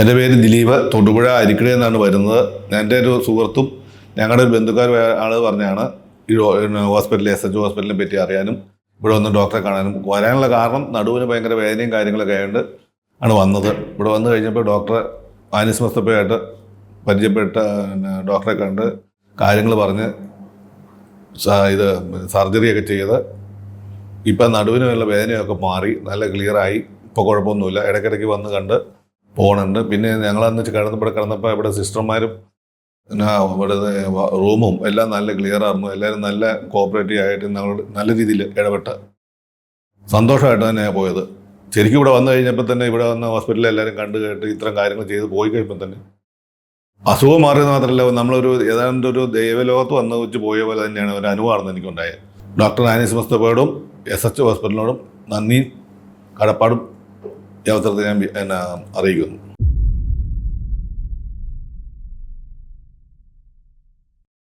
എന്റെ പേര് ദിലീപ് തൊടുപുഴ അരിക്കടയിൽ എന്നാണ് വരുന്നത്. എന്റെ ഒരു സുഹൃത്തും ഞങ്ങളുടെ ഒരു ബന്ധുക്കാരും ആൾ പറഞ്ഞാണ് ഈ ഹോസ്പിറ്റലിൽ എസ് എച്ച് ഹോസ്പിറ്റലിനെ പറ്റി അറിയാനും ഇവിടെ വന്ന് ഡോക്ടറെ കാണാനും. വരാനുള്ള കാരണം നടുവിന് ഭയങ്കര വേദനയും കാര്യങ്ങളൊക്കെ ആയതുകൊണ്ട് ആണ് വന്നത്. ഇവിടെ വന്നു കഴിഞ്ഞപ്പോൾ ഡോക്ടറെ ആനിസ് മുസ്തഫയായിട്ട് പരിചയപ്പെട്ട ഡോക്ടറെ കണ്ട് കാര്യങ്ങൾ പറഞ്ഞ് ഇത് സർജറിയൊക്കെ ചെയ്ത് ഇപ്പം നടുവിനുള്ള വേദനയൊക്കെ മാറി നല്ല ക്ലിയറായി. ഇപ്പോൾ കുഴപ്പമൊന്നുമില്ല. ഇടയ്ക്കിടയ്ക്ക് വന്ന് കണ്ട് പോകണുണ്ട് പിന്നെ ഞങ്ങളന്ന് കിടന്നപ്പോൾ കിടന്നപ്പോൾ ഇവിടെ സിസ്റ്റർമാരും ഇവിടെ റൂമും എല്ലാം നല്ല ക്ലിയർ ആയിരുന്നു. എല്ലാവരും നല്ല കോപ്പറേറ്റീവ് ആയിട്ട് ഞങ്ങൾ നല്ല രീതിയിൽ ഇടപെട്ട് സന്തോഷമായിട്ട് തന്നെയാണ് പോയത്. ശരിക്കും ഇവിടെ വന്നു കഴിഞ്ഞപ്പോൾ തന്നെ ഇവിടെ വന്ന ഹോസ്പിറ്റലിൽ എല്ലാവരും കണ്ടു കേട്ട് ഇത്തരം കാര്യങ്ങൾ ചെയ്ത് പോയി കഴിയുമ്പോൾ തന്നെ അസുഖം മാറിയത് മാത്രമല്ല നമ്മളൊരു ഏതാണ്ട് ഒരു ദൈവലോകത്ത് വന്ന് വെച്ച് പോയ പോലെ തന്നെയാണ് ഒരു അനുഭവമാണെന്ന് എനിക്കുണ്ടായത്. ഡോക്ടർ ആനീസ് മസ്തപ്പോടും എസ് എച്ച് ഹോസ്പിറ്റലിനോടും നന്ദിയും കടപ്പാടും. ഈ അവസരത്തിൽ ഞാൻ എന്നാ അറിയിക്കുന്നു.